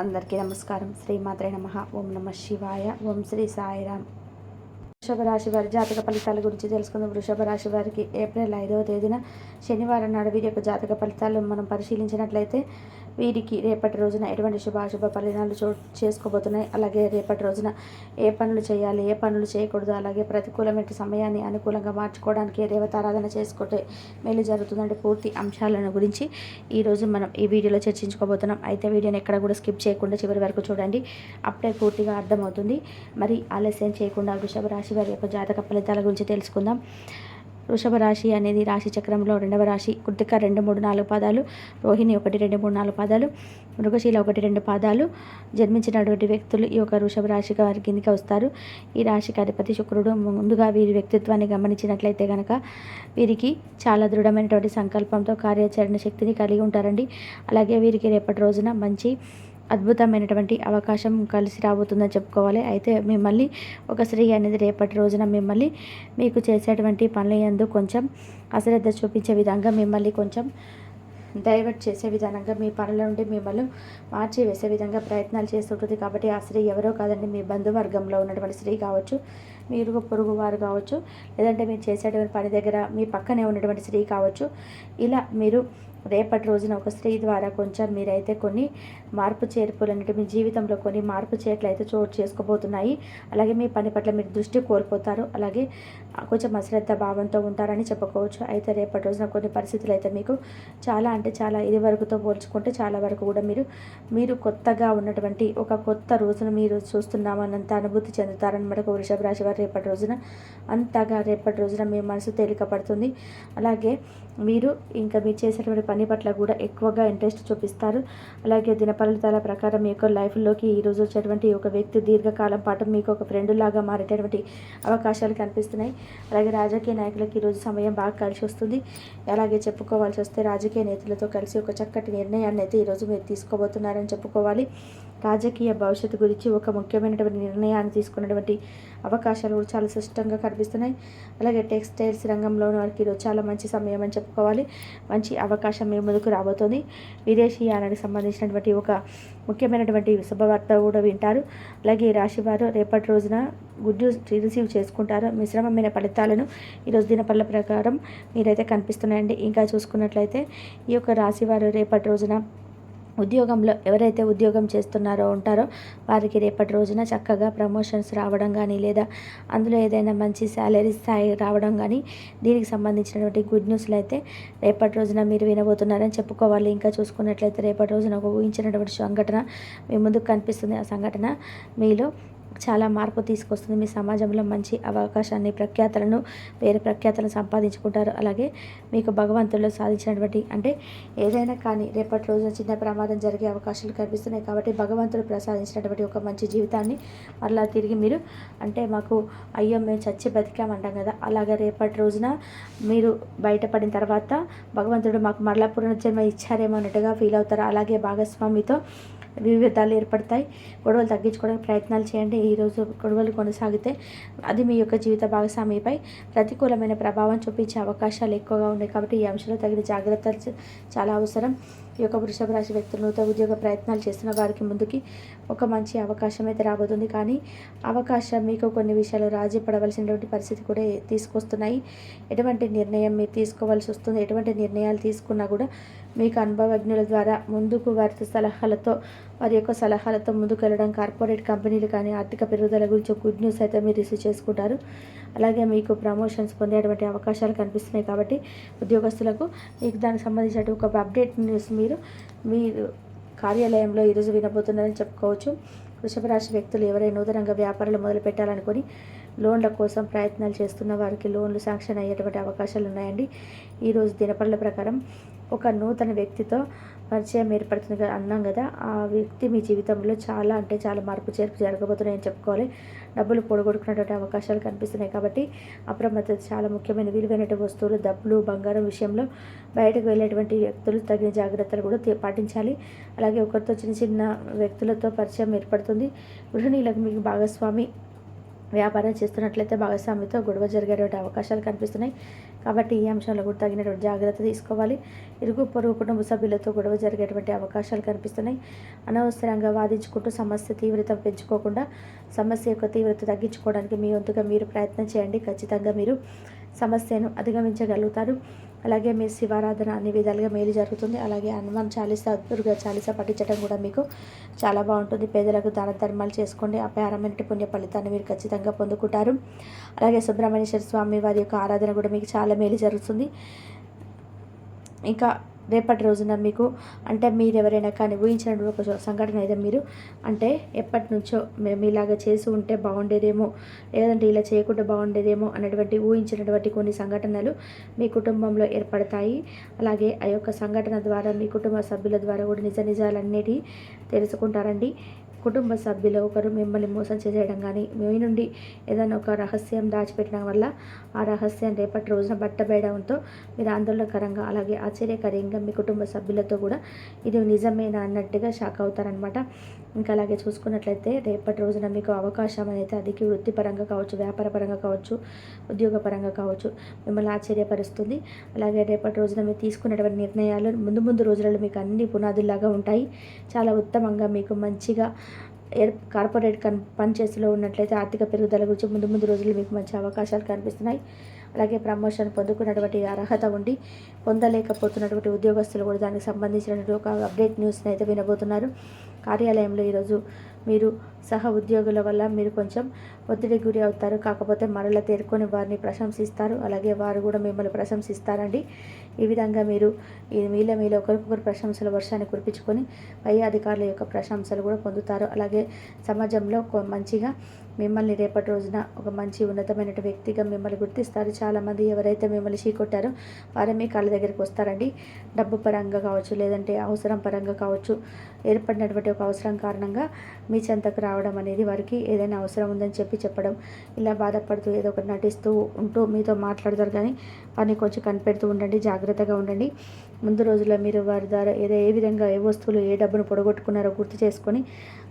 అందరికీ నమస్కారం. శ్రీమాత్రే నమ. ఓం నమ శివాయ. ఓం శ్రీ సాయిరామ్. వృషభ రాశి వారి జాతక ఫలితాల గురించి తెలుసుకుందాం. వృషభ రాశి వారికి ఏప్రిల్ ఐదవ తేదీన శనివారం నాడు వీరి యొక్క జాతక ఫలితాలు మనం పరిశీలించినట్లయితే వీరికి రేపటి రోజున ఎటువంటి శుభాశుభ ఫలితాలు చో చేసుకోబోతున్నాయి. అలాగే రేపటి రోజున ఏ పనులు చేయాలి ఏ పనులు చేయకూడదు అలాగే ప్రతికూలమైన సమయాన్ని అనుకూలంగా మార్చుకోవడానికి దేవతారాధన చేసుకుంటే మేలు జరుగుతుందంటే పూర్తి అంశాలను గురించి ఈరోజు మనం ఈ వీడియోలో చర్చించుకోబోతున్నాం. అయితే వీడియోని ఎక్కడ కూడా స్కిప్ చేయకుండా చివరి వరకు చూడండి. అప్పుడే పూర్తిగా అర్థమవుతుంది. మరి ఆలస్యం చేయకుండా వృషభ రాశి వారి యొక్క జాతక ఫలితాల గురించి తెలుసుకుందాం. వృషభ రాశి అనేది రాశి చక్రంలో రెండవ రాశి. కృతిక రెండు మూడు నాలుగు పాదాలు. రోహిణి ఒకటి రెండు మూడు నాలుగు పాదాలు. మృగశీల ఒకటి రెండు పాదాలు. జన్మించినటువంటి వ్యక్తులు ఈ యొక్క వృషభ రాశి వారి కిందికి వస్తారు. ఈ రాశికి అధిపతి శుక్రుడు. ముందుగా వీరి వ్యక్తిత్వాన్ని గమనించినట్లయితే కనుక వీరికి చాలా దృఢమైనటువంటి సంకల్పంతో కార్యాచరణ శక్తిని కలిగి ఉంటారండి. అలాగే వీరికి రేపటి రోజున మంచి అద్భుతమైనటువంటి అవకాశం కలిసి రాబోతుందని చెప్పుకోవాలి. అయితే మిమ్మల్ని ఒక స్త్రీ అనేది రేపటి రోజున మిమ్మల్ని మీకు చేసేటువంటి పనుల యందు కొంచెం అశ్రద్ధ చూపించే విధంగా మిమ్మల్ని కొంచెం డైవర్ట్ చేసే విధానంగా మీ పనుల నుండి మిమ్మల్ని మార్చి వేసే విధంగా ప్రయత్నాలు చేస్తుంటుంది. కాబట్టి ఆ స్త్రీ ఎవరో కాదండి మీ బంధువర్గంలో ఉన్నటువంటి స్త్రీ కావచ్చు మీరు పొరుగు వారు కావచ్చు లేదంటే మీరు చేసేటువంటి పని దగ్గర మీ పక్కనే ఉన్నటువంటి స్త్రీ కావచ్చు ఇలా మీరు రేపటి రోజున ఒక స్త్రీ ద్వారా కొంచెం మీరైతే కొన్ని మార్పు చేర్పులు అనేవి మీ జీవితంలో కొన్ని మార్పు చేర్పులు అయితే చోటు చేసుకోబోతున్నాయి. అలాగే మీ పని పట్ల మీరు దృష్టి కోల్పోతారు. అలాగే కొంచెం అశ్రద్ధ భావంతో ఉంటారని చెప్పుకోవచ్చు. అయితే రేపటి రోజున కొన్ని పరిస్థితులు అయితే మీకు చాలా అంటే చాలా ఇది వరకుతో పోల్చుకుంటే చాలా వరకు కూడా మీరు మీరు కొత్తగా ఉన్నటువంటి ఒక కొత్త రోజున మీరు చూస్తున్నామన్నంత అనుభూతి చెందుతారనమాట వృషభ రాశి వారు రేపటి రోజున అంతగా రేపటి రోజున మీ మనసు తేలిక పడుతుంది అలాగే మీరు ఇంకా మీరు చేసేటువంటి పని పట్ల కూడా ఎక్కువగా ఇంట్రెస్ట్ చూపిస్తారు. అలాగే దినఫలితాల ప్రకారం మీ యొక్క లైఫ్లోకి ఈరోజు వచ్చేటువంటి ఒక వ్యక్తి దీర్ఘకాలం పాటు మీకు ఒక ఫ్రెండ్ లాగా మారేటటువంటి అవకాశాలు కనిపిస్తున్నాయి. అలాగే రాజకీయ నాయకులకి ఈరోజు సమయం బాగా కలిసి వస్తుంది. అలాగే చెప్పుకోవాల్సి వస్తే రాజకీయ నేతలతో కలిసి ఒక చక్కటి నిర్ణయాన్ని అయితే ఈరోజు మీరు తీసుకోబోతున్నారని చెప్పుకోవాలి. రాజకీయ భవిష్యత్తు గురించి ఒక ముఖ్యమైనటువంటి నిర్ణయాన్ని తీసుకున్నటువంటి అవకాశాలు కూడా చాలా స్పష్టంగా కనిపిస్తున్నాయి. అలాగే టెక్స్టైల్స్ రంగంలో వారికి ఈరోజు చాలా మంచి సమయం అని చెప్పుకోవాలి. మంచి అవకాశం మీ ముందుకు రాబోతోంది. విదేశీయానికి సంబంధించినటువంటి ఒక ముఖ్యమైనటువంటి శుభవార్త కూడా వింటారు. అలాగే ఈ రేపటి రోజున గుడ్ న్యూస్ రిసీవ్ చేసుకుంటారు. మిశ్రమమైన ఫలితాలను ఈరోజు దినపల్ల ప్రకారం మీరైతే కనిపిస్తున్నాయండి. ఇంకా చూసుకున్నట్లయితే ఈ యొక్క రాశివారు రేపటి రోజున ఉద్యోగంలో ఎవరైతే ఉద్యోగం చేస్తున్నారో ఉంటారో వారికి రేపటి రోజున చక్కగా ప్రమోషన్స్ రావడం కానీ లేదా అందులో ఏదైనా మంచి శాలరీ స్థాయి రావడం కానీ దీనికి సంబంధించినటువంటి గుడ్ న్యూస్లు అయితే రేపటి రోజున మీరు వినబోతున్నారని చెప్పుకోవాలి. ఇంకా చూసుకున్నట్లయితే రేపటి రోజున ఒక ఊహించినటువంటి సంఘటన మీ ముందుకు కనిపిస్తుంది. ఆ సంఘటన మీలో చాలా మార్పు తీసుకొస్తుంది. మీ సమాజంలో మంచి అవకాశాన్ని ప్రఖ్యాతలను వేరే ప్రఖ్యాతలను సంపాదించుకుంటారు. అలాగే మీకు భగవంతుల్లో సాధించినటువంటి అంటే ఏదైనా కానీ రేపటి రోజున చిన్న ప్రమాదం జరిగే అవకాశాలు కనిపిస్తున్నాయి కాబట్టి భగవంతుడు ప్రసాదించినటువంటి ఒక మంచి జీవితాన్ని మరలా తిరిగి మీరు అంటే మాకు అయ్యో మేము చచ్చి బతికామంటాం కదా. అలాగే రేపటి రోజున మీరు బయటపడిన తర్వాత భగవంతుడు మాకు మరలా పునర్జన్మ ఇచ్చారేమో అన్నట్టుగా ఫీల్ అవుతారు. అలాగే భాగస్వామితో వివిధాలు ఏర్పడతాయి. గొడవలు తగ్గించుకోవడానికి ప్రయత్నాలు చేయండి. ఈరోజు గొడవలు కొనసాగితే అది మీ యొక్క జీవిత భాగస్వామిపై ప్రతికూలమైన ప్రభావం చూపించే అవకాశాలు ఎక్కువగా ఉన్నాయి. కాబట్టి ఈ అంశంలో తగిన జాగ్రత్తలు చాలా అవసరం. ఈ యొక్క వృషభ రాశి వ్యక్తులు నూతన ఉద్యోగ ప్రయత్నాలు చేస్తున్న వారికి ముందుకి ఒక మంచి అవకాశం అయితే రాబోతుంది. కానీ అవకాశం మీకు కొన్ని విషయాలు రాజీ పడవలసినటువంటి పరిస్థితి కూడా తీసుకొస్తున్నాయి. ఎటువంటి నిర్ణయం మీరు తీసుకోవాల్సి వస్తుంది. ఎటువంటి నిర్ణయాలు తీసుకున్నా కూడా మీకు అనుభవజ్ఞుల ద్వారా ముందుకు వారి సలహాలతో వారి యొక్క సలహాలతో ముందుకెళ్ళడం కార్పొరేట్ కంపెనీలు కానీ ఆర్థిక పెరుగుదల గురించి గుడ్ న్యూస్ అయితే మీరు రిసీవ్ చేసుకుంటారు. అలాగే మీకు ప్రమోషన్స్ పొందేటువంటి అవకాశాలు కనిపిస్తున్నాయి కాబట్టి ఉద్యోగస్తులకు మీకు దానికి సంబంధించిన ఒక అప్డేట్ న్యూస్ మీరు మీరు కార్యాలయంలో ఈరోజు వినబోతున్నారని చెప్పుకోవచ్చు. వృషభ రాశి వ్యక్తులు ఎవరైనా నూతనంగా వ్యాపారాలు మొదలు పెట్టాలనుకొని లోన్ల కోసం ప్రయత్నాలు చేస్తున్న వారికి లోన్లు శాంక్షన్ అయ్యేటువంటి అవకాశాలు ఉన్నాయండి. ఈరోజు దినపరుల ప్రకారం ఒక నూతన వ్యక్తితో పరిచయం ఏర్పడుతుంది కదా అన్నాం కదా. ఆ వ్యక్తి మీ జీవితంలో చాలా అంటే చాలా మార్పు చేర్పు జరగబోతున్నాయని చెప్పుకోవాలి. డబ్బులు పొడగొట్టుకునేటువంటి అవకాశాలు కనిపిస్తున్నాయి కాబట్టి అప్రమత్తత చాలా ముఖ్యమైన విలువైనటువంటి వస్తువులు డబ్బులు బంగారం విషయంలో బయటకు వెళ్ళేటువంటి వ్యక్తులు తగిన జాగ్రత్తలు కూడా పాటించాలి. అలాగే ఒకరితో చిన్న చిన్న వ్యక్తులతో పరిచయం ఏర్పడుతుంది. గృహిణీలకు మీకు భాగస్వామి వ్యాపారం చేస్తున్నట్లయితే భాగస్వామితో గొడవ జరిగేటువంటి అవకాశాలు కనిపిస్తున్నాయి. కాబట్టి ఈ అంశంలో కూడా తగినటువంటి జాగ్రత్త తీసుకోవాలి. ఇరుగు పొరుగు కుటుంబ సభ్యులతో గొడవ జరిగేటువంటి అవకాశాలు కనిపిస్తున్నాయి. అనవసరంగా వాదించుకుంటూ సమస్య తీవ్రత పెంచుకోకుండా సమస్య యొక్క తీవ్రత తగ్గించుకోవడానికి మీ వంతుగా మీరు ప్రయత్నం చేయండి. ఖచ్చితంగా మీరు సమస్యను అధిగమించగలుగుతారు. అలాగే మీ శివారాధన అన్ని విధాలుగా మేలు జరుగుతుంది. అలాగే హనుమాన్ చాలీసా దుర్గా చాలీసా పఠించడం కూడా మీకు చాలా బాగుంటుంది. పేదలకు దాన ధర్మాలు చేసుకోండి. అపారమైన పుణ్య ఫలితాన్ని మీరు ఖచ్చితంగా పొందుకుంటారు. అలాగే సుబ్రహ్మణ్యేశ్వర స్వామి వారి యొక్క ఆరాధన కూడా మీకు చాలా మేలు జరుగుతుంది. ఇంకా రేపటి రోజున మీకు అంటే మీరు ఎవరైనా కానీ ఊహించినటువంటి ఒక సంఘటన అయితే మీరు అంటే ఎప్పటి నుంచో మేము ఇలాగ చేసి ఉంటే బాగుండేదేమో లేదంటే ఇలా చేయకుండా బాగుండేదేమో అనేటువంటి ఊహించినటువంటి కొన్ని సంఘటనలు మీ కుటుంబంలో ఏర్పడతాయి. అలాగే ఆ యొక్క సంఘటన ద్వారా మీ కుటుంబ సభ్యుల ద్వారా కూడా నిజ నిజాలన్నిటి తెలుసుకుంటారండి. కుటుంబ సభ్యులు ఒకరు మిమ్మల్ని మోసం చేసేయడం కానీ మీ నుండి ఏదైనా ఒక రహస్యం దాచిపెట్టడం వల్ల ఆ రహస్యం రేపటి రోజున బట్టబేయడంతో మీరు ఆందోళనకరంగా అలాగే ఆశ్చర్యకరంగా మీ కుటుంబ సభ్యులతో కూడా ఇది నిజమేనా అన్నట్టుగా షాక్ అవుతారనమాట ఇంకా అలాగే చూసుకున్నట్లయితే రేపటి రోజున మీకు అవకాశం అనేది అది వృత్తిపరంగా కావచ్చు వ్యాపారపరంగా కావచ్చు ఉద్యోగపరంగా కావచ్చు మిమ్మల్ని ఆశ్చర్యపరుస్తుంది. అలాగే రేపటి రోజున మీరు తీసుకున్నటువంటి నిర్ణయాలు ముందు ముందు రోజులలో మీకు అన్ని పునాదుల్లాగా ఉంటాయి. చాలా ఉత్తమంగా మీకు మంచిగా ఎయిర్ కార్పొరేట్ కన్ పనిచేసులో ఉన్నట్లయితే ఆర్థిక పెరుగుదల గురించి ముందు ముందు రోజుల్లో మీకు మంచి అవకాశాలు కనిపిస్తున్నాయి. అలాగే ప్రమోషన్ పొందుకున్నటువంటి అర్హత ఉండి పొందలేకపోతున్నటువంటి ఉద్యోగస్తులు కూడా దానికి సంబంధించినటువంటి ఒక అప్డేట్ న్యూస్ని అయితే వినబోతున్నారు. కార్యాలయంలో ఈరోజు మీరు సహ ఉద్యోగుల వల్ల మీరు కొంచెం ఒత్తిడి గురి అవుతారు. కాకపోతే మరల తేరుకొని వారిని ప్రశంసిస్తారు. అలాగే వారు కూడా మిమ్మల్ని ప్రశంసిస్తారండి. ఈ విధంగా మీరు ఈ మీల మీలో ఒకరికొకరు ప్రశంసల వర్షాన్ని కురిపించుకొని పై అధికారుల యొక్క ప్రశంసలు కూడా పొందుతారు. అలాగే సమాజంలో మంచిగా మిమ్మల్ని రేపటి రోజున ఒక మంచి ఉన్నతమైన వ్యక్తిగా మిమ్మల్ని గుర్తిస్తారు. చాలామంది ఎవరైతే మిమ్మల్ని చీకొట్టారో వారే మీ కాళ్ళ దగ్గరికి వస్తారండి. డబ్బు పరంగా కావచ్చు లేదంటే అవసరం పరంగా కావచ్చు ఏర్పడినటువంటి ఒక అవసరం కారణంగా మీ చెంతకు రావడం అనేది వారికి ఏదైనా అవసరం ఉందని చెప్పి చెప్పడం ఇలా బాధపడుతూ ఏదో ఒకటి నటిస్తూ ఉంటూ మీతో మాట్లాడతారు కానీ వారిని కొంచెం కనిపెడుతూ ఉండండి జాగ్రత్తగా ఉండండి. ముందు రోజుల్లో మీరు వారి ద్వారా ఏదో ఏ విధంగా ఏ వస్తువులు ఏ డబ్బును పొడగొట్టుకున్నారో గుర్తు చేసుకొని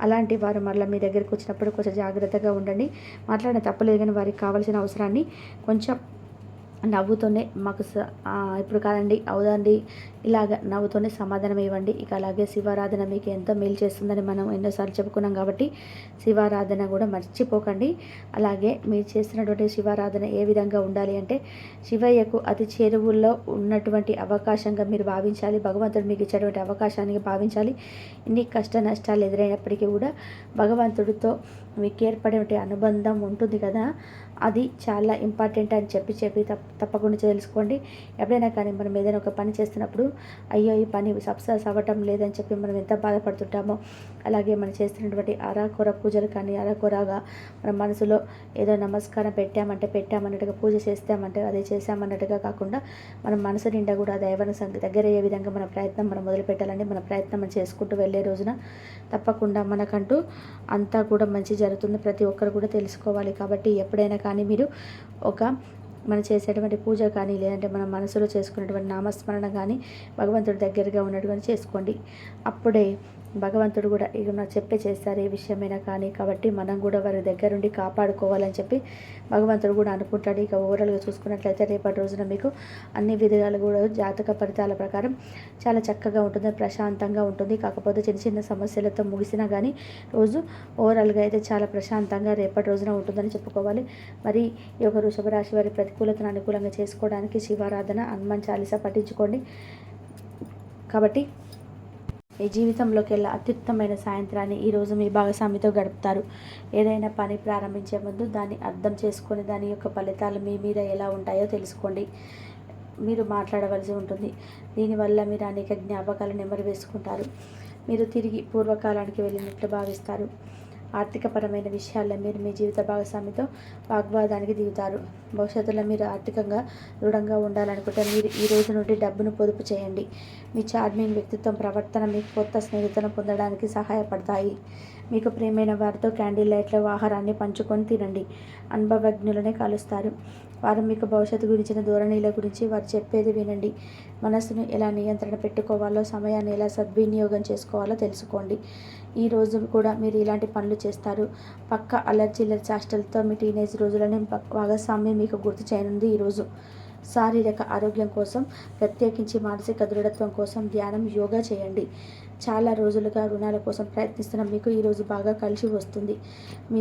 అలాంటి వారు మరలా మీ దగ్గరికి వచ్చినప్పుడు కొంచెం జాగ్రత్తగా ఉండండి. మాట్లాడిన తప్పలేదు కానీ వారికి కావాల్సిన అవసరాన్ని కొంచెం నవ్వుతోనే మాకు ఇప్పుడు కాదండి అవుదండి. ఇలాగ నవ్వుతోనే సమాధానం ఇవ్వండి. ఇక అలాగే శివారాధన మీకు ఎంతో మేలు చేస్తుందని మనం ఎన్నోసార్లు చెప్పుకున్నాం కాబట్టి శివారాధన కూడా మర్చిపోకండి. అలాగే మీరు చేస్తున్నటువంటి శివారాధన ఏ విధంగా ఉండాలి అంటే శివయ్యకు అతి చేరువుల్లో ఉన్నటువంటి అవకాశంగా మీరు భావించాలి. భగవంతుడు మీకు ఇచ్చేటువంటి అవకాశానికి భావించాలి. ఇన్ని కష్ట నష్టాలు ఎదురైనప్పటికీ కూడా భగవంతుడితో మీకు ఏర్పడే అనుబంధం ఉంటుంది కదా. అది చాలా ఇంపార్టెంట్ అని చెప్పి చెప్పి తప్పకుండా తెలుసుకోండి. ఎప్పుడైనా కానీ మనం ఏదైనా ఒక పని చేస్తున్నప్పుడు అయ్యో ఈ పని సక్సెస్ అవ్వటం లేదని చెప్పి మనం ఎంత బాధపడుతుంటామో అలాగే మనం చేస్తున్నటువంటి అరాకొర పూజలు కానీ అరాకొరగా మన మనసులో ఏదో నమస్కారం పెట్టామంటే పెట్టామన్నట్టుగా పూజ చేస్తామంటే అదే చేసామన్నట్టుగా కాకుండా మన మనసు నిండా కూడా దైవాన్ని దగ్గర అయ్యే విధంగా మన ప్రయత్నం మనం మొదలు పెట్టాలండి మన ప్రయత్నం మనం చేసుకుంటూ వెళ్ళే రోజున తప్పకుండా మనకంటూ అంతా కూడా మంచి జరుగుతుంది. ప్రతి ఒక్కరు కూడా తెలుసుకోవాలి కాబట్టి ఎప్పుడైనా కానీ మీరు ఒక మనం చేసేటువంటి పూజ కానీ లేదంటే మన మనసులో చేసుకునేటువంటి నామస్మరణ కానీ భగవంతుడి దగ్గరగా ఉన్నటువంటి చేసుకోండి. అప్పుడే భగవంతుడు కూడా ఇక నాకు చెప్పే చేస్తారు ఏ విషయమైనా కానీ. కాబట్టి మనం కూడా వారి దగ్గరుండి కాపాడుకోవాలని చెప్పి భగవంతుడు కూడా అనుకుంటాడు. ఇక ఓవరాల్గా చూసుకున్నట్లయితే రేపటి రోజున మీకు అన్ని విధాలు కూడా జాతక ఫలితాల ప్రకారం చాలా చక్కగా ఉంటుంది ప్రశాంతంగా ఉంటుంది. కాకపోతే చిన్న చిన్న సమస్యలతో ముగిసినా కానీ రోజు ఓవరాల్గా అయితే చాలా ప్రశాంతంగా రేపటి రోజున ఉంటుందని చెప్పుకోవాలి. మరి ఈ యొక్క వృషభ రాశి వారి ప్రతికూలతను అనుకూలంగా చేసుకోవడానికి శివారాధన హనుమాన్ చాలీసా పట్టించుకోండి కాబట్టి మీ జీవితంలోకెల్లా అత్యుత్తమైన సాయంత్రాన్ని ఈరోజు మీ భాగస్వామితో గడుపుతారు. ఏదైనా పని ప్రారంభించే ముందు దాన్ని అర్థం చేసుకొని దాని యొక్క ఫలితాలు మీ మీద ఎలా ఉంటాయో తెలుసుకోండి. మీరు మాట్లాడవలసి ఉంటుంది. దీనివల్ల మీరు అనేక జ్ఞాపకాలు నెమరు వేసుకుంటారు. మీరు తిరిగి పూర్వకాలానికి వెళ్ళినట్లు భావిస్తారు. ఆర్థికపరమైన విషయాల్లో మీరు మీ జీవిత భాగస్వామితో వాగ్వాదానికి దిగుతారు. భవిష్యత్తులో మీరు ఆర్థికంగా దృఢంగా ఉండాలనుకుంటే మీరు ఈ రోజు నుండి డబ్బును పొదుపు చేయండి. మీ చార్మింగ్ వ్యక్తిత్వం ప్రవర్తన మీకు కొత్త స్నేహితులను పొందడానికి సహాయపడతాయి. మీకు ప్రియమైన వారితో క్యాండిల్ లైట్ల ఆహారాన్ని పంచుకొని తినండి. అనుభవజ్ఞులనే కలుస్తారు. వారు మీకు భవిష్యత్తు గురించిన ధోరణిల గురించి వారు చెప్పేది వినండి. మనస్సును ఎలా నియంత్రణ పెట్టుకోవాలో సమయాన్ని ఎలా సద్వినియోగం చేసుకోవాలో తెలుసుకోండి. ఈ రోజు కూడా మీరు ఇలాంటి పనులు చేస్తారు. పక్క అలర్జీల చేష్టలతో మీ టీనేజ్ రోజులని భాగస్వామ్యం మీకు గుర్తు చేయనుంది ఈరోజు శారీరక ఆరోగ్యం కోసం ప్రత్యేకించి మానసిక దృఢత్వం కోసం ధ్యానం యోగా చేయండి. చాలా రోజులుగా రుణాల కోసం ప్రయత్నిస్తున్న మీకు ఈరోజు బాగా కలిసి వస్తుంది. మీ